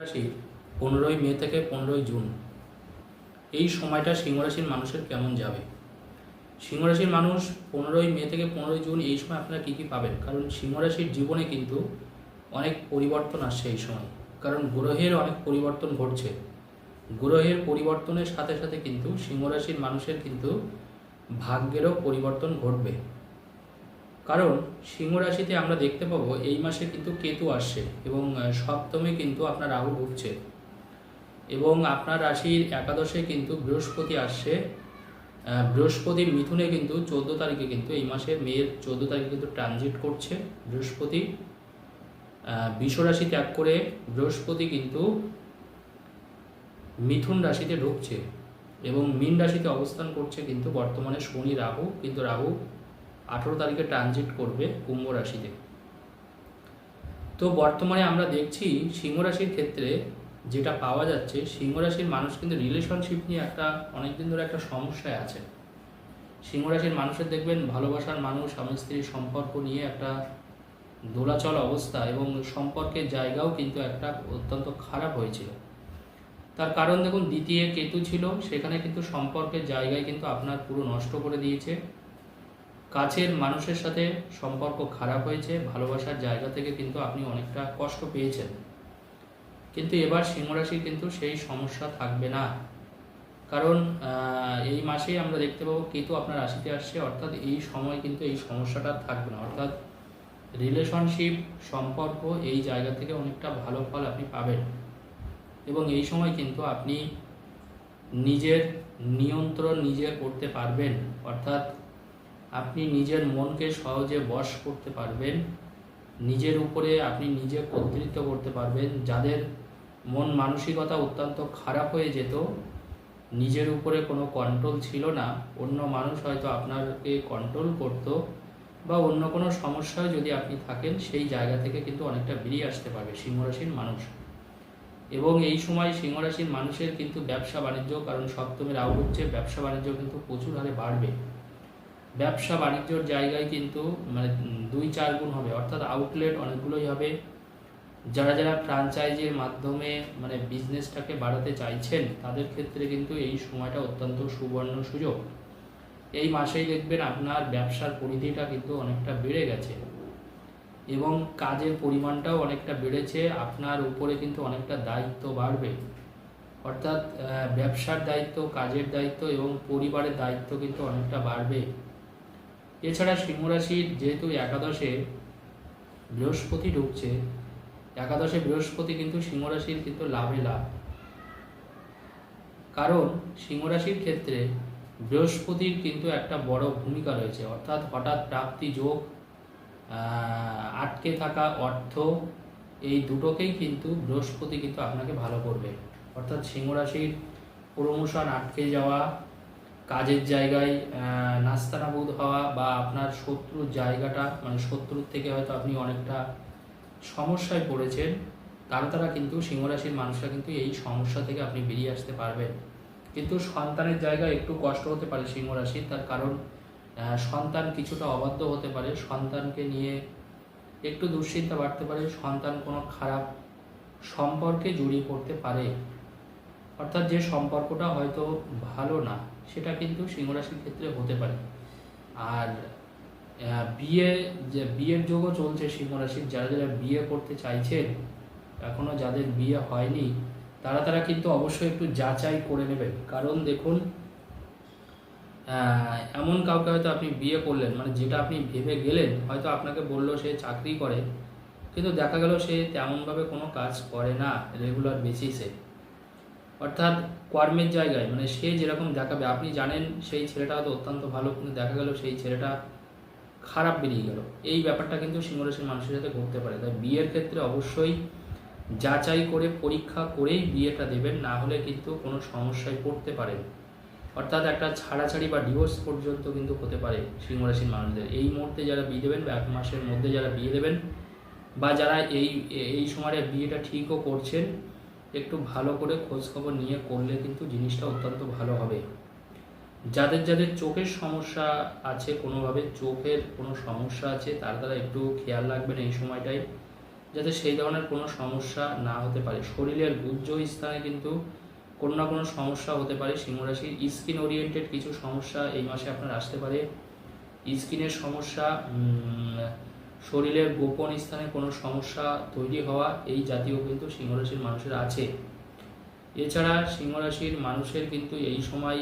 রাশি পনেরোই মে থেকে পনেরোই জুন। এই সময়টা সিংহরাশির মানুষের কেমন যাবে? সিংহরাশির মানুষ পনেরোই মে থেকে পনেরোই জুন এই সময় আপনারা কী কী পাবেন? কারণ সিংহরাশির জীবনে কিন্তু অনেক পরিবর্তন আসছে এই সময়। কারণ গ্রহের অনেক পরিবর্তন ঘটছে। গ্রহের পরিবর্তনের সাথে সাথে কিন্তু সিংহরাশির মানুষের কিন্তু ভাগ্যেরও পরিবর্তন ঘটবে। কারণ সিংহ রাশিতে আমরা দেখতে পাবো এই মাসে কিন্তু কেতু আসছে এবং সপ্তমে কিন্তু আপনার রাহু ঢুকছে এবং আপনার রাশির একাদশে কিন্তু বৃহস্পতি আসছে। বৃহস্পতি মিথুনে কিন্তু চোদ্দ তারিখে কিন্তু এই মাসের মেয়ের চোদ্দ তারিখে কিন্তু ট্রানজিট করছে বৃহস্পতি। আহ, বৃষ রাশি ত্যাগ করে বৃহস্পতি কিন্তু মিথুন রাশিতে ঢুকছে এবং মীন রাশিতে অবস্থান করছে কিন্তু বর্তমানে শনি রাহু কিন্তু রাহু আঠেরো তারিখে ট্রানজিট করবে কুম্ভ রাশিতে। তো বর্তমানে আমরা দেখছি সিংহ রাশির ক্ষেত্রে যেটা পাওয়া যাচ্ছে, সিংহ রাশির মানুষ কিন্তু রিলেশনশিপ নিয়ে একটা অনেকদিন ধরে একটা সমস্যায় আছে। সিংহ রাশির মানুষের দেখবেন ভালোবাসার মানুষ, স্বামী স্ত্রীর সম্পর্ক নিয়ে একটা দোলাচল অবস্থা এবং সম্পর্কের জায়গাও কিন্তু একটা অত্যন্ত খারাপ হয়েছিল। তার কারণ দেখুন, দ্বিতীয় কেতু ছিল, সেখানে কিন্তু সম্পর্কের জায়গায় কিন্তু আপনার পুরো নষ্ট করে দিয়েছে। কাছের মানুষের সাথে সম্পর্ক খারাপ হয়েছে, ভালোবাসার জায়গা থেকে কিন্তু আপনি অনেকটা কষ্ট পেয়েছেন। কিন্তু এবার সিংহরাশির কিন্তু সেই সমস্যা থাকবে না। কারণ এই মাসেই আমরা দেখতে পাবো কেতু আপনার রাশিতে আসছে, অর্থাৎ এই সময় কিন্তু এই সমস্যাটা থাকবে না। অর্থাৎ রিলেশনশিপ সম্পর্ক এই জায়গা থেকে অনেকটা ভালো ফল আপনি পাবেন। এবং এই সময় কিন্তু আপনি নিজের নিয়ন্ত্রণ নিজে করতে পারবেন। অর্থাৎ আপনি নিজের মনকে সহজে বশ করতে পারবেন। নিজের উপরে আপনি নিজে কর্তৃত্ব করতে পারবেন। যাদের মন মানসিকতা অত্যন্ত খারাপ হয়ে যেত, নিজের উপরে কোনো কন্ট্রোল ছিল না। অন্য মানুষ হয়তো আপনাকে কন্ট্রোল করত বা অন্য কোনো সমস্যায় যদি আপনি থাকেন, সেই জায়গা থেকে কিন্তু অনেকটা বেরিয়ে আসতে পারবে সিংহরাশির মানুষ। এবং এই সময় সিংহরাশির মানুষের কিন্তু ব্যবসা বাণিজ্য, কারণ সপ্তমের রাহু হচ্ছে, ব্যবসা বাণিজ্য কিন্তু প্রচুর হারে বাড়বে। ব্যবসা বাণিজ্যর জায়গায় কিন্তু মানে দুই চার গুণ হবে। অর্থাৎ আউটলেট অনেকগুলোই হবে। যারা যারা ফ্রাঞ্চাইজির মাধ্যমে মানে বিজনেসটাকে বাড়াতে চাইছেন, তাদের ক্ষেত্রে কিন্তু এই সময়টা অত্যন্ত সুবর্ণ সুযোগ। এই মাসেই দেখবেন আপনার ব্যবসার পরিধিটা কিন্তু অনেকটা বেড়ে গেছে এবং কাজের পরিমাণটাও অনেকটা বেড়েছে। আপনার উপরে কিন্তু অনেকটা দায়িত্ব বাড়বে। অর্থাৎ ব্যবসার দায়িত্ব, কাজের দায়িত্ব এবং পরিবারের দায়িত্ব কিন্তু অনেকটা বাড়বে। এছাড়া সিংহরাশির যেহেতু একাদশে বৃহস্পতি ঢুকছে, একাদশে বৃহস্পতি কিন্তু সিংহরাশির কিন্তু লাভে লাভ। কারণ সিংহরাশির ক্ষেত্রে বৃহস্পতির কিন্তু একটা বড় ভূমিকা রয়েছে, অর্থাৎ হঠাৎ প্রাপ্তি যোগ আটকে থাকা অর্থ, এই দুটোকেই কিন্তু বৃহস্পতি কিন্তু আপনাকে ভালো করবে। অর্থাৎ সিংহরাশির প্রমোশন আটকে যাওয়া কাজের জায়গায় নাস্তানাবুদ হওয়া বা আপনার শত্রুর জায়গাটা মানে শত্রুর থেকে হয়তো আপনি অনেকটা সমস্যায় পড়েছেন, তার দ্বারা কিন্তু সিংহরাশির মানুষরা কিন্তু এই সমস্যা থেকে আপনি বেরিয়ে আসতে পারবেন। কিন্তু সন্তানের জায়গায় একটু কষ্ট হতে পারে সিংহরাশির, তার কারণ সন্তান কিছুটা অবাধ্য হতে পারে, সন্তানকে নিয়ে একটু দুশ্চিন্তা বাড়তে পারে, সন্তান কোনো খারাপ সম্পর্কে জড়িয়ে পড়তে পারে। অর্থাৎ যে সম্পর্কটা হয়তো ভালো না, সেটা কিন্তু সিংহরাশির ক্ষেত্রে হতে পারে। আর বিয়ে যে, বিয়ের যোগও চলছে সিংহরাশির। যারা যারা বিয়ে করতে চাইছেন, এখনও যাদের বিয়ে হয়নি, তারা তারা কিন্তু অবশ্যই একটু যাচাই করে নেবেন। কারণ দেখুন এমন কাউকে হয়তো আপনি বিয়ে করলেন মানে যেটা আপনি ভেবে গেলেন, হয়তো আপনাকে বলল সে চাকরি করে, কিন্তু দেখা গেল সে তেমনভাবে কোনো কাজ করে না রেগুলার বেসিসে অর্থাৎ কর্মের জায়গায় মানে সে যেরকম দেখাবে, আপনি জানেন সেই ছেলেটা হয়তো অত্যন্ত ভালো, কিন্তু দেখা গেল সেই ছেলেটা খারাপ বেরিয়ে গেল। এই ব্যাপারটা কিন্তু সিংহরাশির মানুষের সাথে ঘটতে পারে। তাই বিয়ের ক্ষেত্রে অবশ্যই যাচাই করে, পরীক্ষা করেই বিয়েটা দেবেন, না হলে কিন্তু কোনো সমস্যায় পড়তে পারেন। অর্থাৎ একটা ছাড়াছাড়ি বা ডিভোর্স পর্যন্ত কিন্তু হতে পারে সিংহরাশির মানুষদের। এই মুহূর্তে যারা বিয়ে দেবেন বা এক মাসের মধ্যে যারা বিয়ে দেবেন, বা যারা এই এই সময়ে বিয়েটা ঠিকও করছেন একটু ভালো করে খোঁজ খবর নিয়ে করলে কিন্তু জিনিসটা অত্যন্ত ভালো হবে। যাদের যাদের চোখের সমস্যা আছে, কোনোভাবে চোখের কোনো সমস্যা আছে, তার দ্বারা একটু খেয়াল রাখবেন এই সময়টায়, যাতে সেই ধরনের কোনো সমস্যা না হতে পারে। শরীরের গুজ্জ স্থানে কিন্তু কোনো না কোনো সমস্যা হতে পারে। সিংহরাশি স্কিন ওরিয়েন্টেড কিছু সমস্যা এই মাসে আপনার আসতে পারে। স্কিনের সমস্যা শরীরের গোপন স্থানে কোনো সমস্যা তৈরি হওয়া এই জাতীয় কিন্তু সিংহরাশির মানুষের আছে। এছাড়া সিংহরাশির মানুষের কিন্তু এই সময়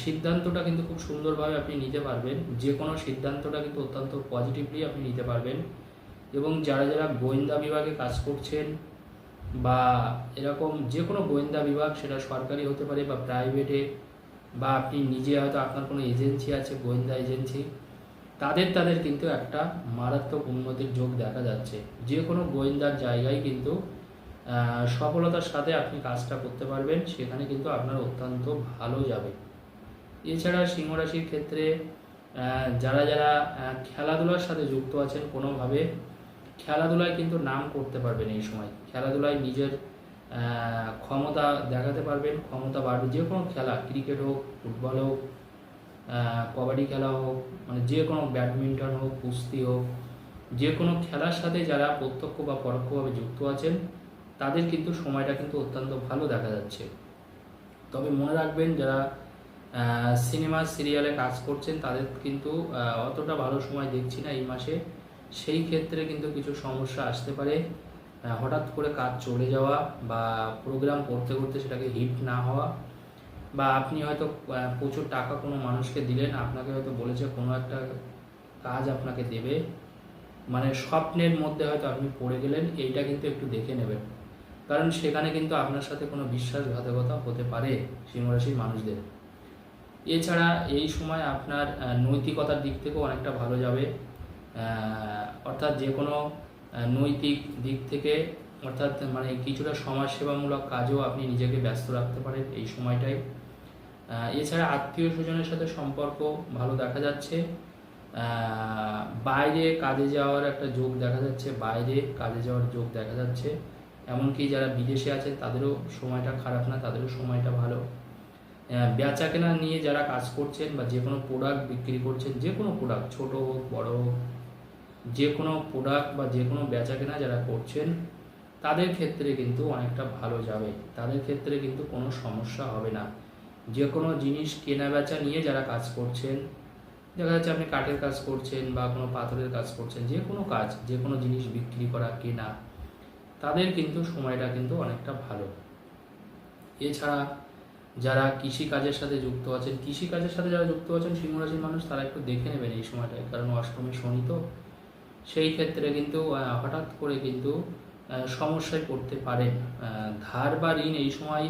সিদ্ধান্তটা কিন্তু খুব সুন্দরভাবে আপনি নিতে পারবেন। যে কোনো সিদ্ধান্তটা কিন্তু অত্যন্ত পজিটিভলি আপনি নিতে পারবেন। এবং যারা যারা গোয়েন্দা বিভাগে কাজ করছেন বা এরকম যে কোনো গোয়েন্দা বিভাগ, সেটা সরকারি হতে পারে বা প্রাইভেটে বা আপনি নিজে হয়তো আপনার কোনো এজেন্সি আছে, গোয়েন্দা এজেন্সি তাদের তাদের কিন্তু একটা মারাত্মক উন্নতির যোগ দেখা যাচ্ছে। যে কোনো গোয়েন্দার জায়গায় কিন্তু সফলতার সাথে আপনি কাজটা করতে পারবেন, সেখানে কিন্তু আপনার অত্যন্ত ভালো যাবে। এছাড়া সিংহরাশির ক্ষেত্রে যারা যারা খেলাধুলার সাথে যুক্ত আছেন, কোনোভাবে খেলাধুলায় কিন্তু নাম করতে পারবেন এই সময়। খেলাধুলায় নিজের ক্ষমতা দেখাতে পারবেন, ক্ষমতা বাড়বে। যে কোনো খেলা, ক্রিকেট হোক, ফুটবল হোক কবাডি খেলা হোক মানে যে কোনো ব্যাডমিন্টন হোক, কুস্তি হোক, যে কোনো খেলার সাথে যারা প্রত্যক্ষ বা পরোক্ষভাবে যুক্ত আছেন, তাদের কিন্তু সময়টা কিন্তু অত্যন্ত ভালো দেখা যাচ্ছে। তবে মনে রাখবেন, যারা সিনেমা, সিরিয়ালে কাজ করছেন, তাদের কিন্তু অতটা ভালো সময় দেখছি না এই মাসে। সেই ক্ষেত্রে কিন্তু কিছু সমস্যা আসতে পারে। হঠাৎ করে কাজ চলে যাওয়া বা প্রোগ্রাম করতে করতে সেটাকে হিট না হওয়া বা আপনি হয়তো প্রচুর টাকা কোনো মানুষকে দিলেন, আপনাকে হয়তো বলেছে কোনো একটা কাজ আপনাকে দেবে। মানে স্বপ্নের মধ্যে হয়তো আপনি পড়ে গেলেন, এইটা কিন্তু একটু দেখে নেবেন। কারণ সেখানে কিন্তু আপনার সাথে কোনো বিশ্বাসঘাতকতা হতে পারে সিংহরাশির মানুষদের। এছাড়া এই সময় আপনার নৈতিকতার দিক থেকেও অনেকটা ভালো যাবে। অর্থাৎ যে কোনো নৈতিক দিক থেকে, অর্থাৎ মানে কিছুটা সমাজসেবামূলক কাজেও আপনি নিজেকে ব্যস্ত রাখতে পারেন এই সময়টায়। এছাড়া আত্মীয় স্বজনের সাথে সম্পর্ক ভালো দেখা যাচ্ছে। বাইরে কাজে যাওয়ার একটা যোগ দেখা যাচ্ছে, বাইরে কাজে যাওয়ার যোগ দেখা যাচ্ছে। এমনকি যারা বিদেশে আছেন তাদেরও সময়টা খারাপ না, তাদেরও সময়টা ভালো। বেচা কেনা নিয়ে যারা কাজ করছেন বা যে কোনো প্রোডাক্ট বিক্রি করছেন, যে কোনো প্রোডাক্ট ছোট হোক, বড় হোক, যে কোনো প্রোডাক্ট বা যে কোনো বেচা কেনা যারা করছেন, তাদের ক্ষেত্রে কিন্তু অনেকটা ভালো যাবে। তাদের ক্ষেত্রে কিন্তু কোনো সমস্যা হবে না। যে কোনো জিনিস কেনা বেচা নিয়ে যারা কাজ করছেন, দেখা যাচ্ছে আপনি কাঠের কাজ করছেন বা কোনো পাথরের কাজ করছেন যে কোনো কাজ যে কোনো জিনিস বিক্রি করা, কেনা, তাদের কিন্তু সময়টা কিন্তু অনেকটা ভালো। এছাড়া যারা কৃষি কাজের সাথে যুক্ত আছেন কৃষি কাজের সাথে যারা যুক্ত আছেন, সিংহরাশির মানুষ তারা একটু দেখে নেবেন এই সময়টায়, কারণ অষ্টমী শনি তো, সেই ক্ষেত্রে কিন্তু হঠাৎ করে কিন্তু সমস্যায় পড়তে পারেন। ধার বা ঋণ এই সময়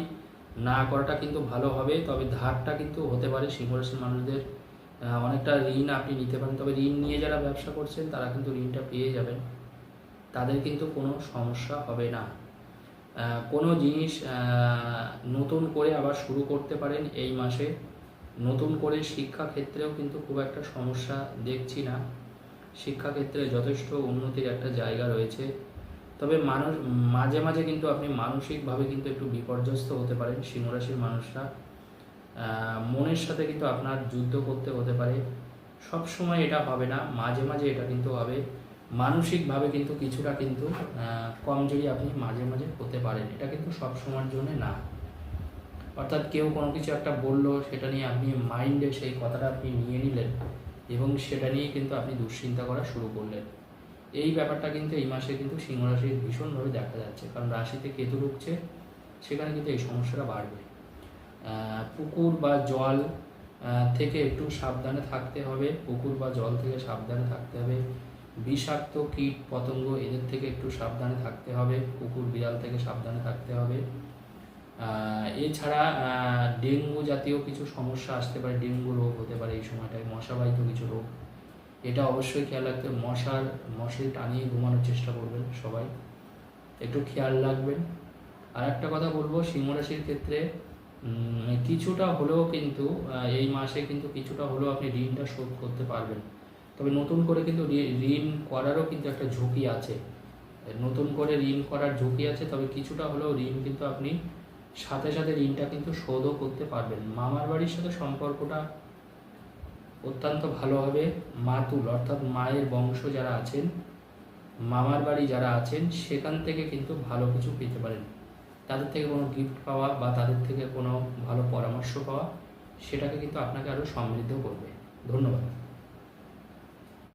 না করাটা কিন্তু ভালো হবে, তবে ধারটা কিন্তু হতে পারে সিংহরাশির মানুষদের অনেকটা ঋণ আপনি নিতে পারেন। তবে ঋণ নিয়ে যারা ব্যবসা করছেন, তারা কিন্তু ঋণটা পেয়ে যাবেন। তাদের কিন্তু কোনো সমস্যা হবে না। কোনো জিনিস নতুন করে আবার শুরু করতে পারেন এই মাসে। নতুন করে শিক্ষা ক্ষেত্রেও কিন্তু খুব একটা সমস্যা দেখছি না। শিক্ষাক্ষেত্রে যথেষ্ট উন্নতির একটা জায়গা রয়েছে। তবে মানুষ, মাঝে মাঝে কিন্তু আপনি মানসিকভাবে কিন্তু একটু বিপর্যস্ত হতে পারেন সিংহরাশির মানুষরা। মনের সাথে কিন্তু আপনার যুদ্ধ করতে হতে পারে। সব সময় এটা হবে না, মাঝে মাঝে এটা কিন্তু হবে। মানসিকভাবে কিন্তু কিছুটা কিন্তু কমজোরি আপনি মাঝে মাঝে হতে পারেন। এটা কিন্তু সব সময়ের জন্য না। অর্থাৎ কেউ কোনো কিছু একটা বলল, সেটা নিয়ে আপনি মাইন্ডে সেই কথাটা আপনি নিয়ে নিলেন এবং সেটা নিয়ে কিন্তু আপনি দুশ্চিন্তা করা শুরু করলেন। এই ব্যাপারটা কিন্তু এই মাসে কিন্তু সিংহ রাশির ভীষণভাবে দেখা যাচ্ছে। কারণ রাশিতে কেতু ঢুকছে, সেখানে কিন্তু এই সমস্যাটা বাড়বে। পুকুর বা জল থেকে একটু সাবধানে থাকতে হবে। পুকুর বা জল থেকে সাবধানে থাকতে হবে। বিষাক্ত কীট পতঙ্গ এদের থেকে একটু সাবধানে থাকতে হবে। কুকুর বিড়াল থেকে সাবধানে থাকতে হবে। এছাড়া ডেঙ্গু জাতীয় কিছু সমস্যা আসতে পারে। ডেঙ্গু রোগ হতে পারে এই সময়টায়। মশাবাহিত কিছু রোগ এটা অবশ্যই খেয়াল রাখতে মশার, মশারি টানিয়ে ঘুমানোর চেষ্টা করবেন সবাই। একটু খেয়াল রাখবেন। আর একটা কথা বলব, সিংহ রাশির ক্ষেত্রে কিছুটা হলেও কিন্তু এই মাসে কিন্তু কিছুটা হলেও আপনি ঋণটা শোধ করতে পারবেন। তবে নতুন করে কিন্তু ঋণ করারও কিন্তু একটা ঝুঁকি আছে। নতুন করে ঋণ করার ঝুঁকি আছে, তবে কিছুটা হলেও ঋণ কিন্তু আপনি সাথে সাথে ঋণটা কিন্তু শোধও করতে পারবেন। মামার বাড়ির সাথে সম্পর্কটা অত্যন্ত ভালোভাবে মাতুল, অর্থাৎ মায়ের বংশ যারা আছেন, মামার বাড়ি যারা আছেন, সেখান থেকে কিন্তু ভালো কিছু পেতে পারেন। তাদের থেকে কোনো গিফট পাওয়া বা তাদের থেকে কোনো ভালো পরামর্শ পাওয়া, সেটাকে কিন্তু আপনাকে আরও সমৃদ্ধ করবে। ধন্যবাদ।